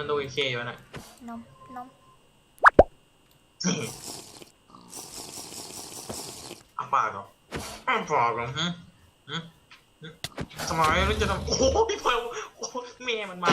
นั่นตัวเควะน่ะนมนมอาปากเหรออาปากเหรอฮะฮะฮะทำไมแล้วจะทำโอ้โหพี่พลอยโอ้โหแม่มันมา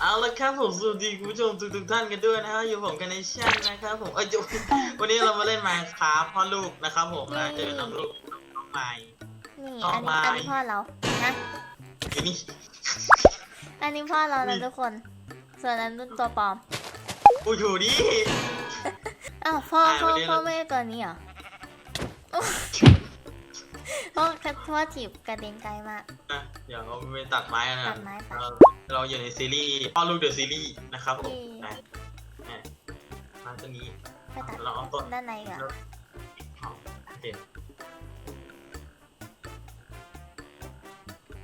เอาละครับผมสวัสดีคุณผู้ชมทุกทุกๆท่านกันด้วยนะฮะอยู่ผมกันในช่องนะครับผมเอ้ยเดี๋ยววันนี้เรามาเล่นมาครับพ่อลูกนะครับผมนะเจอน้องลูกน้องใหม่นี่ต่ออันมานี้อันนี้พ่อเรา นะ อยู่นี่อันนี้พ่อเรานี่นะทุกคน ส่วนอันนู้นตัวปลอม กูอยู่นี่ อ้าวพ่ออ่าพ่อวันนี้พ่อเราไม่ได้ตัวนี้เหรอ พ่อพ่อถีบกระเด็นไกลมากนะเดี๋ยวเราไปตัดไม้กันนะตัดไม้ตัดเราเราอยู่ในซีรีส์พ่อลูกเดอะซีรีส์นะครับผมนี่นะนะมาตัวนี้ ไปตัดเราเอาต้น ด้านในก่อนแล้วเอาโอเค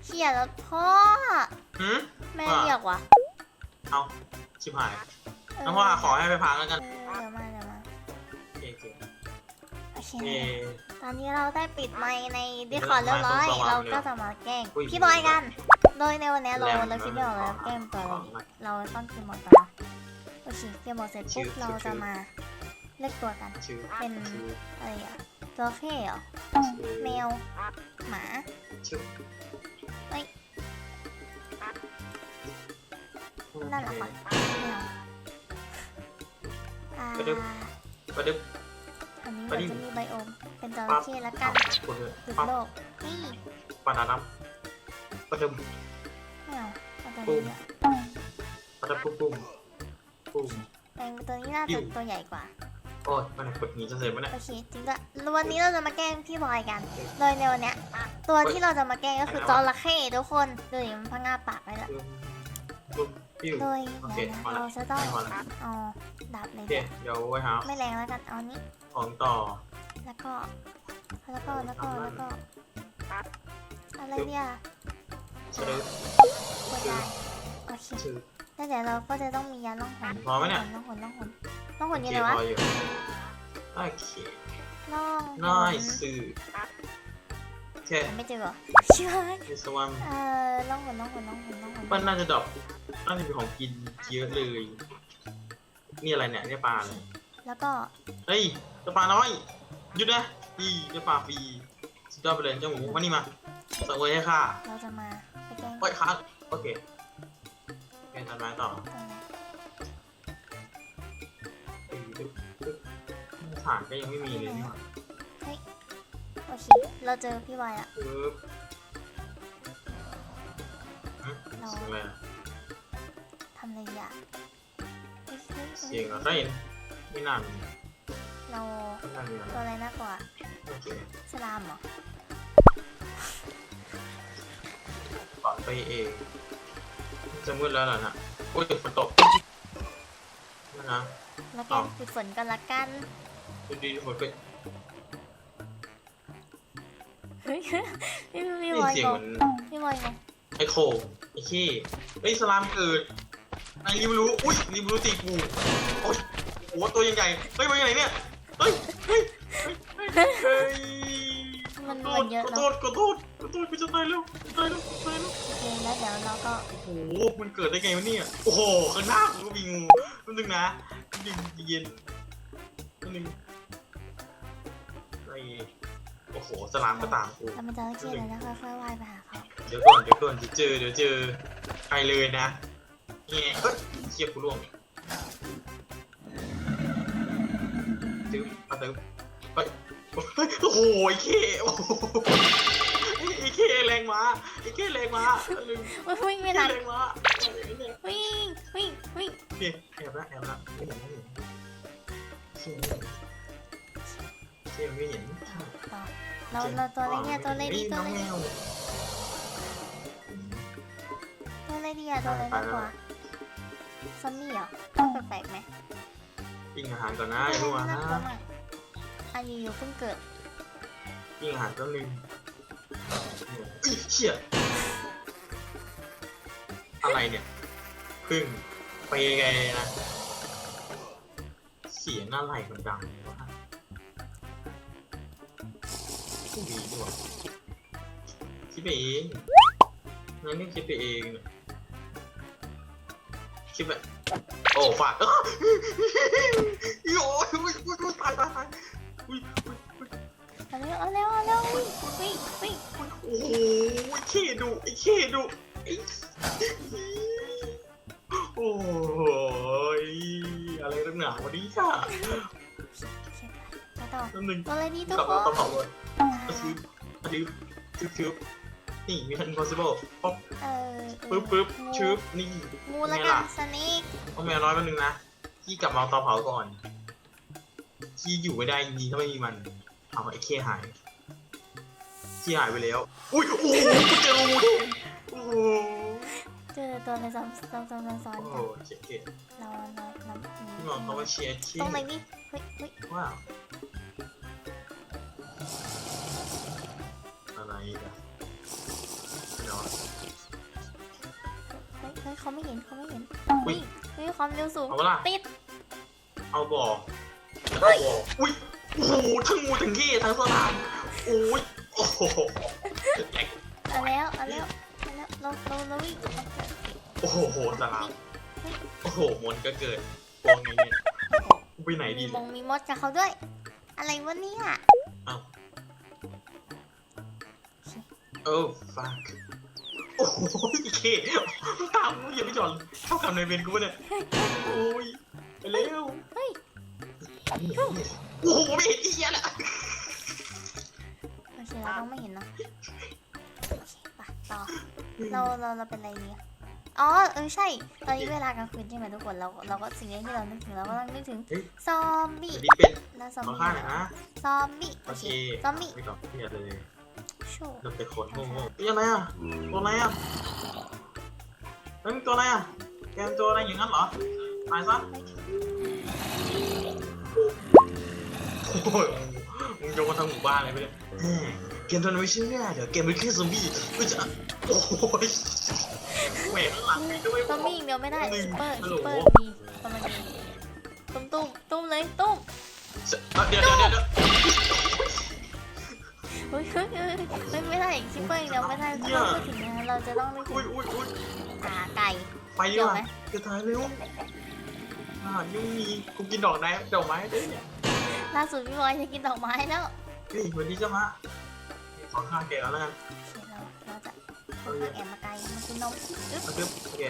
เขี่ยแล้วพ่อ หืม แม่ว่า เรียกวะเอาชิบหายเออน้องว่าขอให้ไปพักแล้วกัน โอเคเอ ตอนนี้เราได้ปิดไมค์ในดิคอร์ดเรียบร้อยไม่ต้องระวังเราเลยก็จะมาแกล้งอุ้ยพี่บอยกัน โดยในวันนี้เราแรงเราคิดไม่ออกแล้วมากแกล้งตัวอะไรของดีมากเราต้องเกมหมดก่อนนะโอเคเกมหมดเสร็จชื่ปุ๊อบเราชื่อจะมาเลือกตัวกัน ชื่อเป็นชื่ออะไรอะตัวเข้เหรอชื่อแมว หมาชื่อนั่นแหละค่ะแมวอ่า ประดึบ ประดึบอันนี้ประเราดิษฐ์จะมีไบโอม เป็นจระปั๊บเข้ละกันคนเลยหยุดปั๊บโลกนี่ปานานับประดึบแมวเอาตัวปุ๊นี้บอะประดึบปุ๊บปุ๊บปุ๊บแมงตัวนี้น่าอิ่จะวตัวใหญ่กว่า โอ้ยมันกดหนีจะเสร็จไหมเนี่ยโอเคจริงด้วยวันนี้เราจะมาแกล้งพี่บอยกัน โดยในวันเนี้ย ตัวที่เราจะมาแกล้งก็คือจระเข้ทุกคนดูดิมันพังงาปากไว้แล้ว ปุ๊บปิ้วโดยโอเคเดี๋ยวนะพอละเราจะต้องไม่พอละ เอาดาบเลโอยเคเดี๋ยวไว้หาไม่แรงแล้วกันเอานี้ของต่อ แล้วก็แล้วก็แล้วก็แล้วก็อะไรเนี่ยชื่อกดได้โอเคชื่อแล้วเดี๋ยวเราก็จะต้องมียาล่องหนพอไหมเนี่ย ล่องหนล่องหนล่องหนอยู่เกีไหนยร์วะรออยู่โอเคล่องหน้อยสื่อโอเค ไม่เจอเหรอเชื่อในสวรรค์เออล่องหนล่องหนล่องหนล่องหน มันน่าจะดรอป น่าจะมีของกินเยอะเลย นี่อะไรเนี่ยเนี่ยปลาเลยแล้วก็เฮ้ยเจ้าปลาน้อยหยุดนะพี่เจ้าปลาฟรีสุดยอดไปเลยเจ้าหมูมานี่มาสั่งไว้ให้ข้าเราจะมาไปแกล้งโอ้ยค้างโอเคเป็นทำไมต่อตรงไหนตึ๊บตึ๊บตึ๊บฐานก็ยังไม่มีเลยนี่หว่าโอเคเราเจอพี่บอยละปึ๊บหึเสียงอะไรอะทำ อะไรอะเฮ้ยฮ้เสียงอะไรเห็นไม่นานเลยเราไม่นานเลยตัวอะไรน่ากลัวโอเคสลามเหรอปล่อยไปเองจะมืดแล้วเหรอนะโอ้ยฝนตกนั่นนะแล้วแกปิดฝนกันละกันดูดีฝนไปเฮ้ยพี่พี่นี่บอยเสียงงเหงมือนพี่บอยงงไอโคงไอขี้เฮ้ยสลามเกิดไอ้ ริมรู้อุ้ยริมรู้ตีกูโอ้ยโอ้โหตัวยังใหญ่เฮ้ยมาอย่างไหนเนี่ยเฮ้ยเฮ้ยเฮ้ยเฮ้ยเฮ้ยมันขอมันเยอะโทเนาะษขอโทษขอโทษกูจะตายแล้วจะตายแล้วจะตายแล้วโอเคแล้วเดี๋ยวเราก็โอ้โหมันเกิดได้ไงวะเนี่ยโอ้โหข้างหน้ากูก็มีงูนิดนึงนะนิดนึงเย็นนิดนึงไอ้โอ้โหสลามก็ตามกูเรามันจะเชื่อเลยแล้วค่อยๆว่ายไปหาเขาเดี๋ยวก่อนเดี๋ยวก่อนเดี๋ยวเจอเดี๋ยวเจอใครเลยนะ เงี้ยเฮ้ยเชียบกูร่วงตึ๊บมาตึ๊บเฮ้ยโอ้โหไอ้เคโอ้โหไอ้เคแรงมาไอ้เคแรงมาวิ่งไม่เคทันแรงมาวิ่งวิ่งวิ่งโอเคแอบละแอบละไม่เห็นไม่เห็นเชี่ยไม่เห็นเราเราตัวอะไรเนี่ยตัวอะไรดีตัวอะไรดีตัวอะไรดีอะตัวอะไรน่ากลัว ซอมบี้เหรอแปลกๆไหมปิ้งอาหารก่อนนะอย่าเพิ่งมาน่านะกลัวมากอันอยู่ๆเพิ่งเกิดปิ้งอาหารแป๊บนึงอุ๊ยเชี่ยอะไรเนี่ยพึ่งไปไงนะ เสียงอะไรมันดังวะผู้หญิงดีกว่าคิดไปเองนั่นนี่คิดไปเองเนี่ย คิดแบบโอ้ฝาดอ้าวโอ้ยอุ้ยอุ้ยอุ้ยตายตายตายอุ้ยอุ้ยอุ้ยเอาเร็วเอาเร็วเอาเร็ววิ่งวิ่งโอ้โหไอ้เคดุไอ้เคดุไอ้โอ้ยอะไรตั้งหนาวะเนี่ยไปต่อนั่นหนึ่งตอะไรดีทุกกลับคมานต้องเผาเลยก็คืออันนี้ชึบชึบ นี่มีทัน impossible ป๊อปเออปึ๊บปึ๊บชึบนี่งูละกันสเนกต้องแมวน้อยแป๊บนึงนะพี่กลับมาเอาเตาเผาก่อนพี่อยู่ไม่ได้จริงๆถ้าไม่มีมันเอาไอ้เคหายที่หายไปแล้ว อุ้ยโอ้โหกูเจองูแดงโอ้โหเจอตัวในซ้ำซ้ำซ้ำซ้ำซ้อนโอ้โหกันเจ๊เจ๊เราเราเราพี่บอกเขาว่าเชียร์ชิตรงไหนนี่เฮ้ยเฮ้ยว้าวอะไรอีกันเนาะ เฮ้ยเฮ้ยเขาไม่เห็นเขาไม่เห็นอุ๊เฮ้ยยเฮ้ยความเร็วสูงเอาเวลาติด เอาบ่อเอาบ่ออุ้ยโอ้โหทั้งงูทั้งขี้ทั้งสลามโอ้ยโอ้โหแหลกเอาแล้วเอาแล้วเอาแล้วเราเราเราวิ่งโอ้โหสลามโอ้โหมนก็เกิดโกงไงเนี่ยไปไหนดีมีมเนี่ยงมีมดกับเขาด้วย อะไรวะเนี่ย เออฟักโอ้โหเคตามกูอย่าไปจอดเข้ากับในเวรกูปะเนี่ยโอ้ยไปเร็วเฮ้ยโอ้โหไม่เห็นอีเหี้ยละโอเคเราต้องไม่เห็นเนาะโอเคไปต่อเราเราเราเป็นอะไรเนี่ยอ๋อเออใช่ ตอนนี้เวลากลางคืนใช่ไหมทุกคนเราเราก็สิ่งแรกที่เรานึกถึงเราก็ต้องนึกถึงเฮ้ยซอมบี้เดี๋ยวนี้เป็นแล้วซอมขอบี้ข้าหน่อยนะซอมบี้โอโอเคเคซอมบี้ไม่ต้องเครียดเลย โชว์เราเป็นคนโง่ๆเฮ้ยอะไรอะตัวอะไรอะเฮ้ยมึงตัวอะไรอะแกมนตัวอะไรอย่างนั้นเหรอตายซะโอ้ยมึงโยนมาทั้งหมู่บ้านเลยไปเลยแหมเกมตัวนั้นไม่เชื่อเดี๋ยวเกมเป็นแค่ซอมบี้ก็จะโอ้ยแหวกข้างหลังนี่ก็ไม่ซอมบี้อย่างเดียวไม่ได้หนึ่งซูเปอร์ฮัลโหลซูเปอร์ดีประมาณนี้ตุ้มตุ้มตุ้มเลยตุ้มเดี๋ยวเดี๋ยวเดี๋ยว เดี๋ยวเฮ้ยเฮ้ยเฮ้ยเฮ้ยไม่ได้ซูเปอร์อย่างเดียวไม่ได้ถ้าเราพูดถึงนะเราจะต้องนึกถึอุ้ยงอุ้ยอุ้ยอ่าไก่ไปดีเกี่ยวกว่าไหมจะตายเร็วอาหารยังมีกูกินดอกไม้ดอกไม้ได้เนี่ยล่าสุดพี่บอยจะกินดอกไม้แล้วเฮ้ยวันนี้จะมาขอข้าวแกแล้วกันโอเคเราเราจะค่อยๆแอบมาไกลมากินนมอึ๊บมาเริ่มโอเค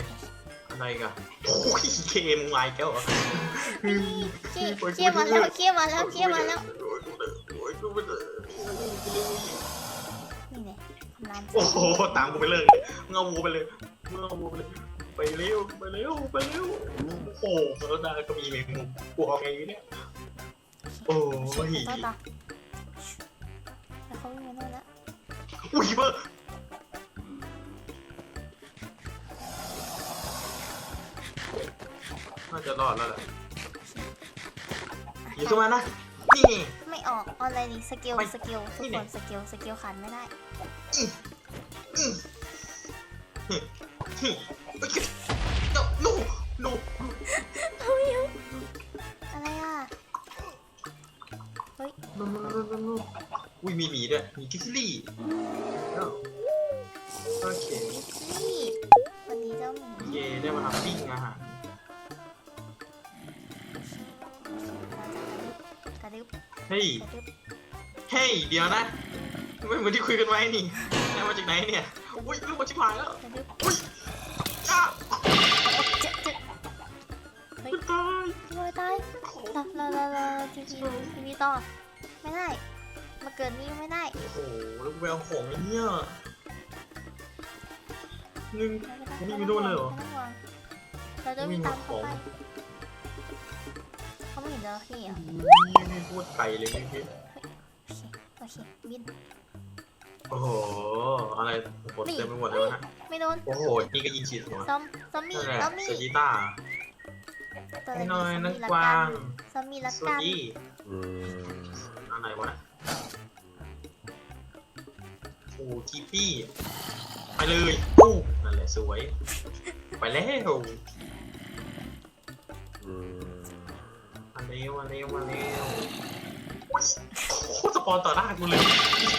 อะไรกันโอ้ยเคมงไลน์แก้วเหรอเคี่ยวเคี่ยวมาแล้วเคี่ยวมาแล้วเคี่ยวมาแล้ว โอ้ยดูไปเลย นี่ไงคำรามโอ้โหตามกูไปเลยมึงเอาวัวไปเลยมึงเอาวัวไปเลย ไปเร็วไปเร็วไปเร็วโอ้โหแล้วได้ก็มีเมนูกูเอาไงเนี่ยโอ้โอ้ยยต่อต่อแล้วเขาไม่มาโน่นแล้วอุ้ยเบอร์น่าจะรอดแล้วแหละอยู่ตรงนั้นนะนี่ ไม่ออกออนไลน์สกิลไม่สกิลทุนี่กไงคนสกิลสกิลขันไม่ได้อืมฮึฮึเจ้าหนูหนูอะไรอะหนูหนูหนูหนูหนูอุ้ยมีหมีด้วยมีคิสลี่อ้าวโอเคนี่วันนี้เจ้าหมีเย่ได้มาทำ ฮ้ย เฮ้ย เดี๋ยวนะ ไม่เหมือนที่คุยกันไว้นี่นายมาจากไหนเนี่ย อุ้ยลูกมาชิบหายแล้ว อุ้ยอ้าเจ็บเจ็บเฮ้ยตายพี่บอยตายเราเราเราเราทีพีทีพีต่อ ไม่ได้ มาเกิดนี่ไม่ได้ โอ้โหแล้วกูไปเอาของไอ้เนี่ยหนึ่งนี่ไม่โดนเลยเหรอเราจะวิ่งตามเขาไป ไม่เห็นจระเข้เหรอนี่พูดไก่เลยเมื่อกี้โอเคโอเคบินโอ้โห อะไรโอ้โหเต็มไปหมดเลยวะนะไม่โดนโอ้โห นี่ก็ยิงฉีดหัวซอมซอมมี่นั่นแหละซอมมี่สกิต้า ตัวอะไรให้ดีหน่อยซอมนักมี่ละกวากันงซอมมี่ละสวัสกันดีอะไรวะนะโอ้กีปี้ไปเลยโอ้นั่นแหละสวย ไปแล้ว มาเร็วมาเร็วมาเร็วโอ้ยโอ้โหสปอนต่อหน้ากูเลย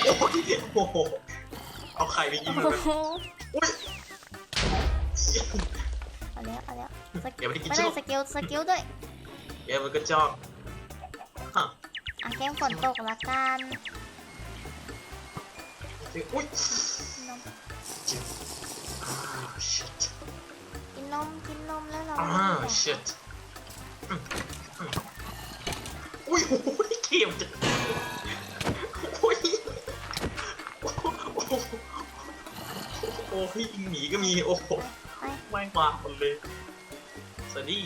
โอ้ยโอ้โหเอาไข่ไปยิงโอ้เลยโหอุ้ยเอาแล้วเอาแล้วสกิเดี๋ยวไม่ได้กินไม่โชได้คสกิลสกิลด้วยเดี๋ยวมันก็จอกฮะอะเกมฝนตกละกันอุ้ยกินนมอ่า shit กินนมกินนมแล้วเราอ่า shit ยมจะโอ้ยโอ้โหโอ้โหโอ้ยหมีก็มีโอ้โหไปไม่มาหมดเลยสวัสดี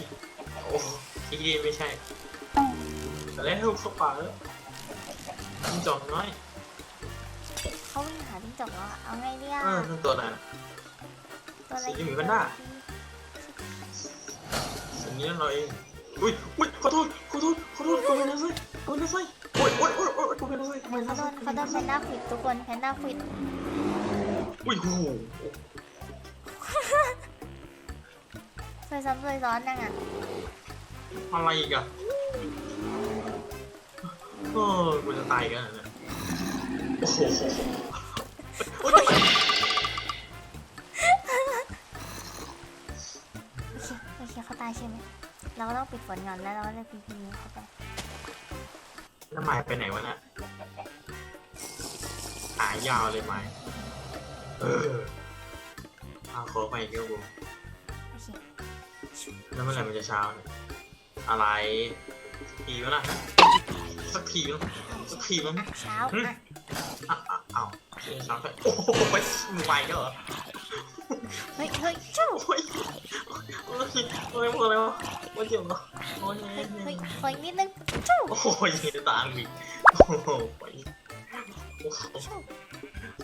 โอ้ทีเดีไม่ใช่แต่แล้วเข้าป่าแล้วจิ้งจอกน้อยเขาวิ่งหาจิ้งจอกแล้วเอาไงเนี่ยเออนั่นตัวไหนตัวอะไรสีหมีแพนด้าสันนี้เราเองอุ้ยอุ้ยขอโทษขอโทษขอโทษกูเป็นอะไรกูเป็นอะไรโอ้ยโอ้ยโอ้ยโอ้ยกูเป็นอะไรทำไมเขาโดนเขาโดนแพนด้าควิดทุกคนแพนด้าควิดอุ้ยโอ้โหเคยซ้ำเคยซ้อนยังอะอะไรอีกอะเออกูจะตายกันนะโอ้โหโอ้ยโอเคโอเคเขาตายใช่ไหมเราก็ต้องปิดฝนก่อนแล้วเราก็เลยพีพีเข้าไป แล้วไม้ไปไหนวะเนี่ยหายาวเลยไม้เออเอาขอไปเกี่ยวกูโอเคแล้วเมื่อไหร่มันจะเช้าเนี่ยอะไรสักทีวะนะสักทีวะสักทีวะเช้าอืมอะอะอะอ้าวเช้าเช้าไปโอ้โหไปมึงไปก็เหรอเฮ้ยเฮ้ยชู้โอ้ยโอ้ยโอ้ยพอแล้วโอ้ยเจ็บเหรอ โอ้ยเฮ้ยเฮ้ยขออีกนิดนึงชู้โอ้ยตาอีกโอ้โหโอ้โหชู้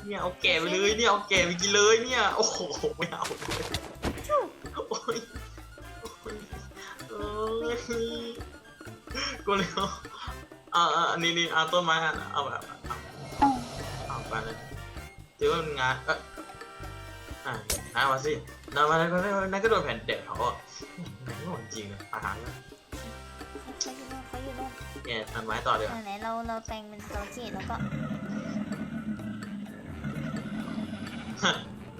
เนี่ยเอาแก่ไปเลยเนี่ยเอาแก่ไปกินเลยเนี่ยโอ้โหไม่เอาเลยชู้โอ้ยโอ้ยเอ้ยกูเลยอาอ่าอ่าอันนี้นี่เอาต้นไม้อะเอาแบบเอาเอาไปเลยถือว่ามันงานเอออะหามาสินำมาแล้วก็ได้นั่นก็โดนแผ่นเด็ดเขาอะแม่งโหดจริงนะอาหาร เนี่ยเขาอยู่นู่นเขาอยู่นู่นเนี่ยทันไม้ต่อเดี๋ยวไหนๆเราเราแปลงเป็นจระเข้แล้วก็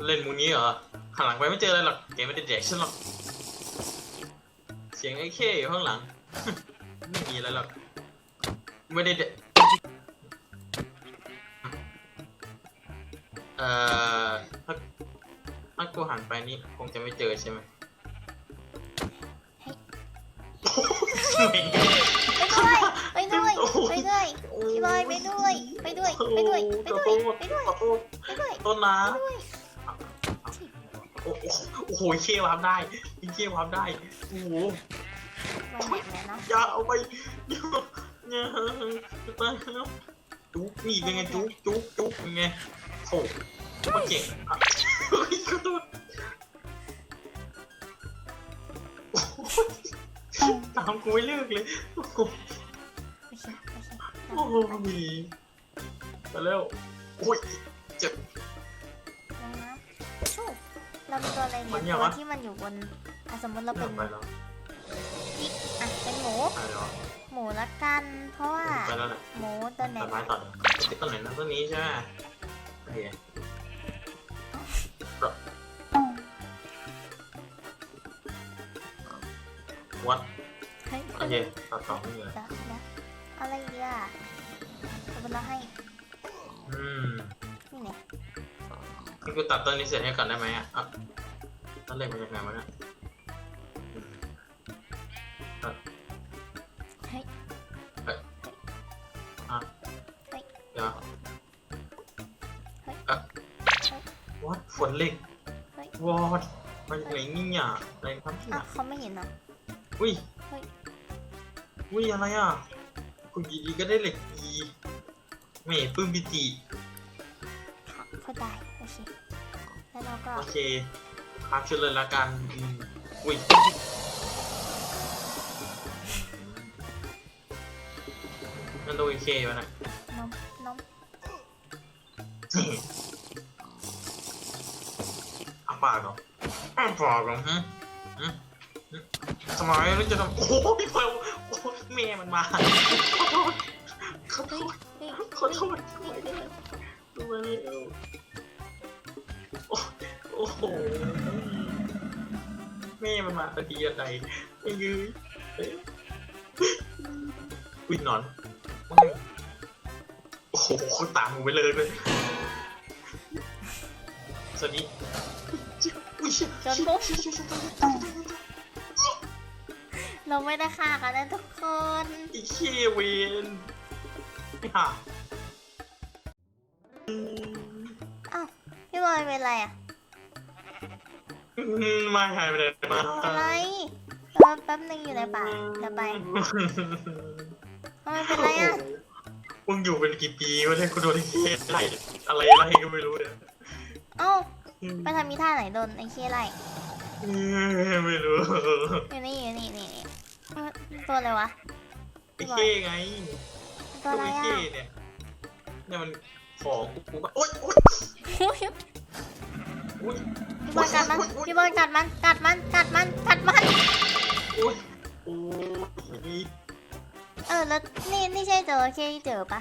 เล่นมูนี้เหรอหันหลังไปไม่เจออะไรหรอกเกมไม่ได้แดกฉันหรอก เสียงไอ้เข้อยู่ข้างหลัง ไม่มีอะไรหรอก ไม่ได้เดะเอ่อถ้าถ้ากูหันไปนี่คงจะไม่เจอใช่ไหม ไปด้วยไปด้วยไปด้วยพี่บอยไปด้วยไปด้วยไปด้วยไปด้วยไปด้วยขอโทษไปด้วยต้นนะไปด้วยโอ้โหโอ้โหเขี้ยวามได้เขี้ยวามได้โอ้โหวันไหนแล้วเนาะอย่าเอาไปอย่าอย่าจะตายแล้วจุ๊กนี่เป็นไงจุ๊กจุ๊กจุ๊กเป็นไงโถ่มาเก่งอะเฮ้ยขอโทษโอ้ย ตามกูไม่เลิกเลยโอ้โหโอเคโอเคโอ้โหมีไปแล้วโอ้ยเจ็บ ลงน้ำชู้เราเป็นตัวอะไรมันเนี่เนี่ยยวตัววะ ที่มันอยู่บนอะสมมติเราเป็นไปแล้วอีกอะเป็นหมูไปแล้วหมูละกัน เพราะว่าไปแล้วแหละหมูตัวไหนตัดไม้ต่อติดต้นไหนนะต้นนี้ใช่ไหมโอเค วัดเฮ้ยโอเคตัดต่อไม่เลยเดี๋ยวเดี๋ยวอะไรดีอะสมมติเราให้อืมนี่ไงนี่กูตัดต้นนี้เสร็จให้ก่อนได้ไหมอะอะต้นเล็กมาจากไหนวะเนี่ยเฮ้ยอะเฮ้ยเดี๋ยวเฮ้ยอะเฮ้ยวัดฝนเหล็กเฮ้ยวอดมาจากไหนนี่อะอะไรครับเนี่อะยเขาไม่เห็นเหรอ อุ้ย เฮ้ย อุ้ยอะไรอะกูดีดีๆก็ได้เหล็กดีไม่ปลื้มปิติค่ะเข้าใจโอเคแล้วเราก็โอเคครับช่วยเลยละกันอืมอุ้ยนั่นตัวเควะนะ นมนมอาปากเหรออาปากเหรอฮึฮึฮึ ทำไมแล้วจะทำโอ้โหพี่พลอยโอ้โหแม่มันมาขอโทษขอโทษเฮ้ยนี่ขอโทษดูไปแล้วดูไปแล้วโอ้โอ้โหแม่มันมาตะกี้อะไรไม่ยืนเอ๊ะอุ้ยนอนไม่โอ้โหตามมึงไปเลยเลยสวัสดี อุ้ยจนปุ๊บเราไม่ได้ฆ่ากันนะทุกคนไอ้เขี้ยเวนไม่ห่าอ้าวพี่บอยเป็นไรอะอืมไม่หายไปเลยมาอะไรแป๊บแป๊บนึงอยู่ในป่าเดี๋ยวไปทำไมเป็นไรอะมึงอยู่เป็นกี่ปีวะเนี่ยกูโดนไอ้เขี้ยไล่อะไรไล่ก็ไม่รู้เนี่ยเอ้าไปทำมีท่าไหนโดนไอ้เคี้ยไรอืมไม่รู้ อยู่นี่อยู่นี่นี่นี่เอ้ย ตัวอะไรวะไอ้เขี้ยไงตัวอะไรไอ้อะเขี้ยเนี่ยเนี่ยมันของกูกูโอ๊ยโอ๊ยอุ๊ยโอ๊ยพี่บอยกัดมันพี่บอยกัดมันกัดมันกัดมันกัดมัน โอ๊ยโอ้ยเออแล้วนี่นี่ใช่จระเข้ที่เจอปะ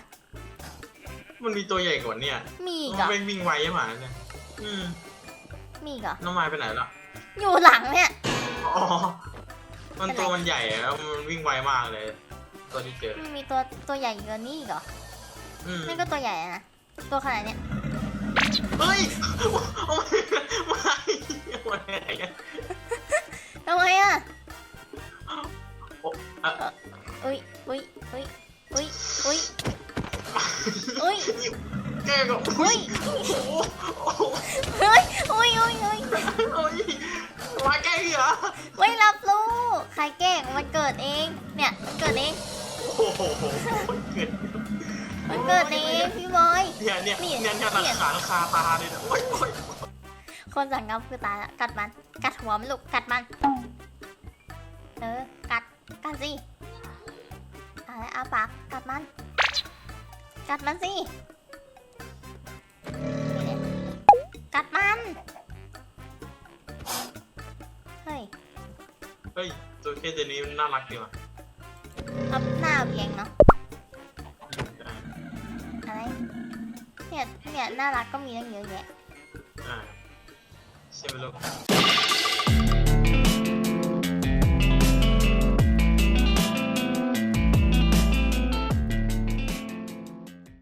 มันมีตัวใหญ่กว่าเนี่ยมีอีกมัเหรนอเป็นวิ่งไวใช่ไหมเนี่ยอืมมีอีกเหรอน้องไม้ไปไหนล่ะอยู่หลังเนี่ย อ๋อ มันตัวมันใหญ่แล้วมันวิ่งไวมากเลย ตัวที่เจอ มันมีตัวตัวใหญ่เกินนี่อีกเหรออืมนี่ก็ตัวใหญ่นะ ตัวขนาดเนี้ยเฮ้ยโอ้ยไม่ไม่ไม่ทำไมอะโอ้อะอุ้ยอุ้ยอุ้ยอุ้ยอุ้ยอุ้ยแกก็อุ้อุ้ยยโอ้โหโอ้โหเฮ้ยอุ้ยอุ้ยอุ้ยโอ้ยมาแกล้งเหรอไม่รับรู้ ใครแกล้งมันเกิดเอง เนี่ยมันเกิดเอง โอ้โหเกิดมันเกิดเองพี่บอย เนี่ยเนี่ยนี่เนี่ยเนี่ยหลักฐานคาตาเลยนะโอ้ยโอ้ยคนสั่งงับคือตายละกัดมัน กัดหัวมันลูกกัดมัน เออ กัด กัดสิอะไรอาปากกัดมัน กัดมันสินี่เนี่ยกัดมัน เฮ้ย เฮ้ย ตัวเคสตัวนี้มันน่ารักดีว่ะเอาหน้าเพียงเนาะอะไรเนี่ยเนี่ยน่ารักก็มีตั้งเยอะแยะอ่าใช่ไหมลูก